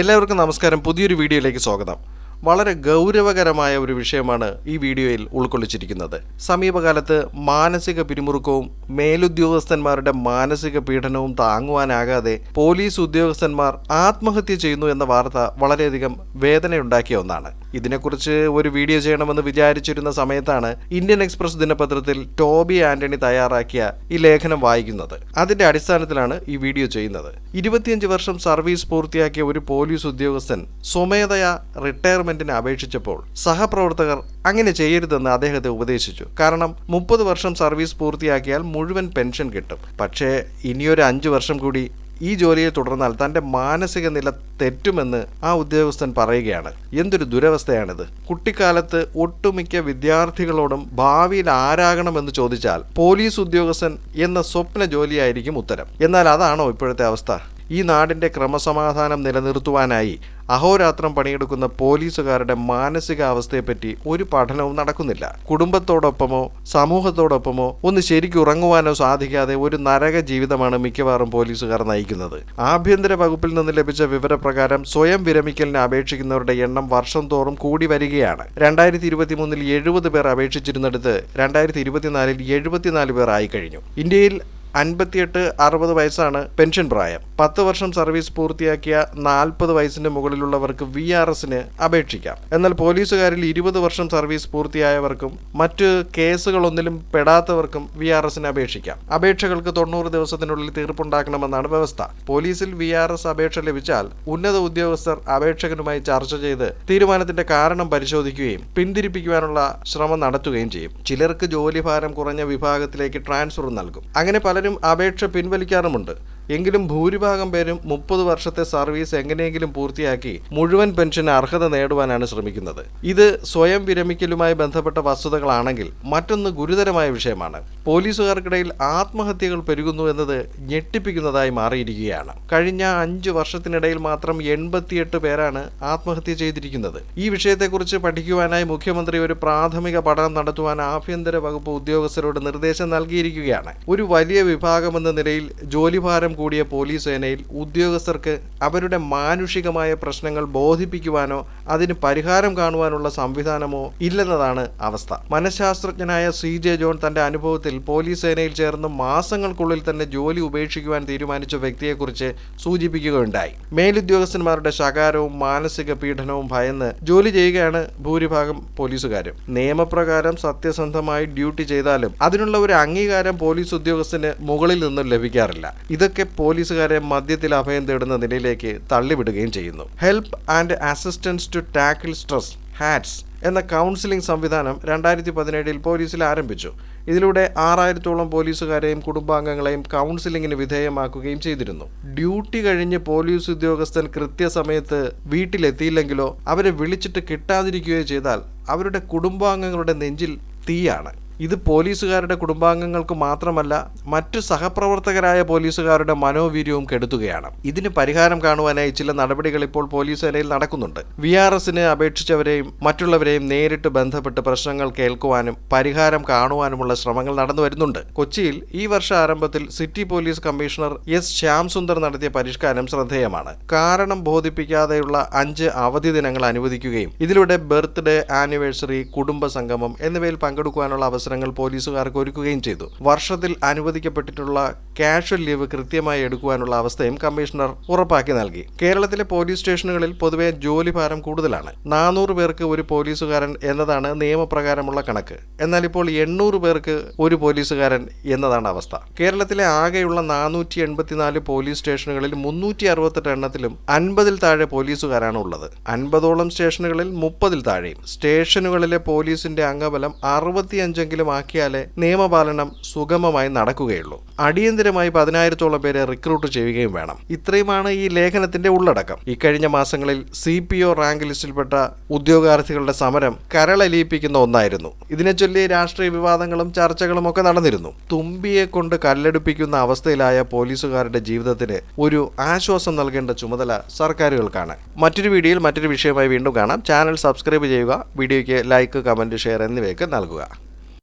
എല്ലാവർക്കും നമസ്കാരം. പുതിയൊരു വീഡിയോയിലേക്ക് സ്വാഗതം. വളരെ ഗൗരവകരമായ ഒരു വിഷയമാണ് ഈ വീഡിയോയിൽ ഉൾക്കൊള്ളിച്ചിരിക്കുന്നത്. സമീപകാലത്ത് മാനസിക പിരിമുറുക്കവും മേലുദ്യോഗസ്ഥന്മാരുടെ മാനസിക പീഡനവും താങ്ങുവാനാകാതെ പോലീസ് ഉദ്യോഗസ്ഥന്മാർ ആത്മഹത്യ ചെയ്യുന്നു എന്ന വാർത്ത വളരെയധികം വേദനയുണ്ടാക്കിയ ഒന്നാണ്. ഇതിനെക്കുറിച്ച് ഒരു വീഡിയോ ചെയ്യണമെന്ന് വിചാരിച്ചിരുന്ന സമയത്താണ് ഇന്ത്യൻ എക്സ്പ്രസ് ദിനപത്രത്തിൽ ടോബി ആന്റണി തയ്യാറാക്കിയ ഈ ലേഖനം വായിക്കുന്നത്. അതിന്റെ അടിസ്ഥാനത്തിലാണ് ഈ വീഡിയോ ചെയ്യുന്നത്. ഇരുപത്തിയഞ്ച് വർഷം സർവീസ് പൂർത്തിയാക്കിയ ഒരു പോലീസ് ഉദ്യോഗസ്ഥൻ സ്വമേധയാ റിട്ടയർമെന്റിന് അപേക്ഷിച്ചപ്പോൾ സഹപ്രവർത്തകർ അങ്ങനെ ചെയ്യരുതെന്ന് അദ്ദേഹത്തെ ഉപദേശിച്ചു. കാരണം മുപ്പത് വർഷം സർവീസ് പൂർത്തിയാക്കിയാൽ മുഴുവൻ പെൻഷൻ കിട്ടും. പക്ഷേ ഇനിയൊരു അഞ്ച് വർഷം കൂടി ഈ ജോലിയെ തുടർന്നാൽ തന്റെ മാനസിക നില തെറ്റുമെന്ന് ആ ഉദ്യോഗസ്ഥൻ പറയുകയാണ്. എന്തൊരു ദുരവസ്ഥയാണിത്. കുട്ടിക്കാലത്ത് ഒട്ടുമിക്ക വിദ്യാർത്ഥികളോടും ഭാവിയിൽ ആരാകണമെന്ന് ചോദിച്ചാൽ പോലീസ് ഉദ്യോഗസ്ഥൻ എന്ന സ്വപ്ന ജോലിയായിരിക്കും ഉത്തരം. എന്നാൽ അതാണോ ഇപ്പോഴത്തെ അവസ്ഥ? ഈ നാടിന്റെ ക്രമസമാധാനം നിലനിർത്തുവാനായി അഹോരാത്രം പണിയെടുക്കുന്ന പോലീസുകാരുടെ മാനസികാവസ്ഥയെപ്പറ്റി ഒരു പഠനവും നടക്കുന്നില്ല. കുടുംബത്തോടൊപ്പമോ സമൂഹത്തോടൊപ്പമോ ഒന്ന് ശരിക്കും ഉറങ്ങുവാനോ സാധിക്കാതെ ഒരു നരക ജീവിതമാണ് മിക്കവാറും പോലീസുകാർ നയിക്കുന്നത്. ആഭ്യന്തര വകുപ്പിൽ നിന്ന് ലഭിച്ച വിവരപ്രകാരം സ്വയം വിരമിക്കലിന് അപേക്ഷിക്കുന്നവരുടെ എണ്ണം വർഷം തോറും കൂടി വരികയാണ്. രണ്ടായിരത്തി ഇരുപത്തി മൂന്നിൽ എഴുപത് പേർ അപേക്ഷിച്ചിരുന്നിടത്ത് രണ്ടായിരത്തി ഇരുപത്തിനാലിൽ എഴുപത്തിനാല് പേർ ആയിക്കഴിഞ്ഞു ഇന്ത്യയിൽ അൻപത്തിയെട്ട് അറുപത് വയസ്സാണ് പെൻഷൻ പ്രായം. പത്ത് വർഷം സർവീസ് പൂർത്തിയാക്കിയ നാൽപ്പത് വയസ്സിന് മുകളിലുള്ളവർക്ക് വി ആർ എസിന് അപേക്ഷിക്കാം. എന്നാൽ പോലീസുകാരിൽ ഇരുപത് വർഷം സർവീസ് പൂർത്തിയായവർക്കും മറ്റ് കേസുകളൊന്നിലും പെടാത്തവർക്കും വി ആർ എസിന് അപേക്ഷിക്കാം. അപേക്ഷകൾക്ക് തൊണ്ണൂറ് ദിവസത്തിനുള്ളിൽ തീർപ്പുണ്ടാക്കണമെന്നാണ് വ്യവസ്ഥ. പോലീസിൽ വി ആർ എസ് അപേക്ഷ ലഭിച്ചാൽ ഉന്നത ഉദ്യോഗസ്ഥർ അപേക്ഷകനുമായി ചർച്ച ചെയ്ത് തീരുമാനത്തിന്റെ കാരണം പരിശോധിക്കുകയും പിന്തിരിപ്പിക്കുവാനുള്ള ശ്രമം നടത്തുകയും ചെയ്യും. ചിലർക്ക് ജോലിഭാരം കുറഞ്ഞ വിഭാഗത്തിലേക്ക് ട്രാൻസ്ഫർ നൽകും. അങ്ങനെ പലരും അപേക്ഷ പിൻവലിക്കാറുമുണ്ട് എങ്കിലും ഭൂരിഭാഗം പേരും മുപ്പത് വർഷത്തെ സർവീസ് എങ്ങനെയെങ്കിലും പൂർത്തിയാക്കി മുഴുവൻ പെൻഷന് അർഹത നേടുവാനാണ് ശ്രമിക്കുന്നത്. ഇത് സ്വയം വിരമിക്കലുമായി ബന്ധപ്പെട്ട വസ്തുതകളാണെങ്കിൽ മറ്റൊന്ന് ഗുരുതരമായ വിഷയമാണ്. പോലീസുകാർക്കിടയിൽ ആത്മഹത്യകൾ പെരുകുന്നു എന്നത് ഞെട്ടിപ്പിക്കുന്നതായി മാറിയിരിക്കുകയാണ്. കഴിഞ്ഞ അഞ്ച് വർഷത്തിനിടയിൽ മാത്രം എൺപത്തിയെട്ട് പേരാണ് ആത്മഹത്യ ചെയ്തിരിക്കുന്നത്. ഈ വിഷയത്തെക്കുറിച്ച് പഠിക്കുവാനായി മുഖ്യമന്ത്രി ഒരു പ്രാഥമിക പഠനം നടത്തുവാൻ ആഭ്യന്തര വകുപ്പ് ഉദ്യോഗസ്ഥരോട് നിർദ്ദേശം നൽകിയിരിക്കുകയാണ്. ഒരു വലിയ വിഭാഗമെന്ന നിലയിൽ ജോലിഭാരം കൂടിയ പോലീസ് സേനയിൽ ഉദ്യോഗസ്ഥർക്ക് അവരുടെ മാനുഷികമായ പ്രശ്നങ്ങൾ ബോധിപ്പിക്കുവാനോ അതിന് പരിഹാരം കാണുവാനുള്ള സംവിധാനമോ ഇല്ലെന്നതാണ് അവസ്ഥ. മനഃശാസ്ത്രജ്ഞനായ സി ജെ ജോൺ തന്റെ അനുഭവത്തിൽ പോലീസ് സേനയിൽ ചേർന്ന് മാസങ്ങൾക്കുള്ളിൽ തന്നെ ജോലി ഉപേക്ഷിക്കുവാൻ തീരുമാനിച്ച വ്യക്തിയെക്കുറിച്ച് സൂചിപ്പിക്കുകയുണ്ടായി. മേലുദ്യോഗസ്ഥന്മാരുടെ ശകാരവും മാനസിക പീഡനവും ഭയന്ന് ജോലി ചെയ്യുകയാണ് ഭൂരിഭാഗം പോലീസുകാരും. നിയമപ്രകാരം സത്യസന്ധമായി ഡ്യൂട്ടി ചെയ്താലും അതിനുള്ള ഒരു അംഗീകാരം പോലീസ് ഉദ്യോഗസ്ഥന് മുകളിൽ നിന്നും ലഭിക്കാറില്ല. ഇതൊക്കെ പോലീസുകാരെ മദ്യത്തിൽ അഭയം തേടുന്ന നിലയിലേക്ക് തള്ളിവിടുകയും ചെയ്യുന്നു. Help and assistance to tackle stress HATS എന്ന കൗൺസിലിംഗ് സംവിധാനം രണ്ടായിരത്തി പതിനേഴിൽ പോലീസിൽ ആരംഭിച്ചു. ഇതിലൂടെ ആറായിരത്തോളം പോലീസുകാരെയും കുടുംബാംഗങ്ങളെയും കൗൺസിലിംഗിന് വിധേയമാക്കുകയും ചെയ്തിരുന്നു. ഡ്യൂട്ടി കഴിഞ്ഞ് പോലീസ് ഉദ്യോഗസ്ഥൻ കൃത്യസമയത്ത് വീട്ടിലെത്തിയില്ലെങ്കിലോ അവരെ വിളിച്ചിട്ട് കിട്ടാതിരിക്കുകയോ ചെയ്താൽ അവരുടെ കുടുംബാംഗങ്ങളുടെ നെഞ്ചിൽ തീയാണ്. ഇത് പോലീസുകാരുടെ കുടുംബാംഗങ്ങൾക്ക് മാത്രമല്ല മറ്റു സഹപ്രവർത്തകരായ പോലീസുകാരുടെ മനോവീര്യവും കെടുത്തുകയാണ്. ഇതിന് പരിഹാരം കാണുവാനായി ചില നടപടികൾ ഇപ്പോൾ പോലീസ് സേനയിൽ നടക്കുന്നുണ്ട്. വി ആർ എസിന് അപേക്ഷിച്ചവരെയും മറ്റുള്ളവരെയും നേരിട്ട് ബന്ധപ്പെട്ട് പ്രശ്നങ്ങൾ കേൾക്കുവാനും പരിഹാരം കാണുവാനുമുള്ള ശ്രമങ്ങൾ നടന്നു വരുന്നുണ്ട്. കൊച്ചിയിൽ ഈ വർഷ ആരംഭത്തിൽ city police commissioner S Shyam Sundar നടത്തിയ പരിഷ്കാരം ശ്രദ്ധേയമാണ്. കാരണം ബോധിപ്പിക്കാതെയുള്ള അഞ്ച് അവധി ദിനങ്ങൾ അനുവദിക്കുകയും ഇതിലൂടെ ബർത്ത്ഡേ ആനിവേഴ്സറി കുടുംബ സംഗമം എന്നിവയിൽ പങ്കെടുക്കുവാനുള്ള അവസരം അവസരങ്ങൾ പോലീസുകാർക്ക് ഒരുക്കുകയും ചെയ്തു. വർഷത്തിൽ അനുവദിക്കപ്പെട്ടിട്ടുള്ള കാഷ്വൽ ലീവ് കൃത്യമായി എടുക്കുവാനുള്ള അവസ്ഥയും കമ്മീഷണർ ഉറപ്പാക്കി നൽകി. കേരളത്തിലെ പോലീസ് സ്റ്റേഷനുകളിൽ പൊതുവെ ജോലിഭാരം കൂടുതലാണ്. നാനൂറ് പേർക്ക് ഒരു പോലീസുകാരൻ എന്നതാണ് നിയമപ്രകാരമുള്ള കണക്ക്. എന്നാൽ ഇപ്പോൾ എണ്ണൂറ് പേർക്ക് ഒരു പോലീസുകാരൻ എന്നതാണ് അവസ്ഥ. കേരളത്തിലെ ആകെയുള്ള നാനൂറ്റി എൺപത്തിനാല് പോലീസ് സ്റ്റേഷനുകളിൽ മുന്നൂറ്റി അറുപത്തെട്ട് എണ്ണത്തിലും അൻപതിൽ താഴെ പോലീസുകാരാണ് ഉള്ളത് അൻപതോളം സ്റ്റേഷനുകളിൽ മുപ്പതിൽ താഴെയും. സ്റ്റേഷനുകളിലെ പോലീസിന്റെ അംഗബലം അറുപത്തിയഞ്ചെങ്കിലും ആക്കിയാലേ നിയമപാലനം സുഗമമായി നടക്കുകയുള്ളൂ. അടിയന്തിരമായി പതിനായിരത്തോളം പേരെ റിക്രൂട്ട് ചെയ്യുകയും വേണം. ഇത്രയുമാണ് ഈ ലേഖനത്തിന്റെ ഉള്ളടക്കം. ഇക്കഴിഞ്ഞ മാസങ്ങളിൽ സി പി ഒ റാങ്ക് ലിസ്റ്റിൽപ്പെട്ട ഉദ്യോഗാർത്ഥികളുടെ സമരം കരളലിയിപ്പിക്കുന്ന ഒന്നായിരുന്നു. ഇതിനെ ചൊല്ലി രാഷ്ട്രീയ വിവാദങ്ങളും ചർച്ചകളും ഒക്കെ നടന്നിരുന്നു. തുമ്പിയെ കൊണ്ട് കല്ലെടുപ്പിക്കുന്ന അവസ്ഥയിലായ പോലീസുകാരുടെ ജീവിതത്തിന് ഒരു ആശ്വാസം നൽകേണ്ട ചുമതല സർക്കാരുകൾക്കാണ്. മറ്റൊരു വീഡിയോയിൽ മറ്റൊരു വിഷയമായി വീണ്ടും കാണാം. ചാനൽ സബ്സ്ക്രൈബ് ചെയ്യുക വീഡിയോയ്ക്ക് ലൈക്ക് കമന്റ് ഷെയർ എന്നിവയൊക്കെ നൽകുക.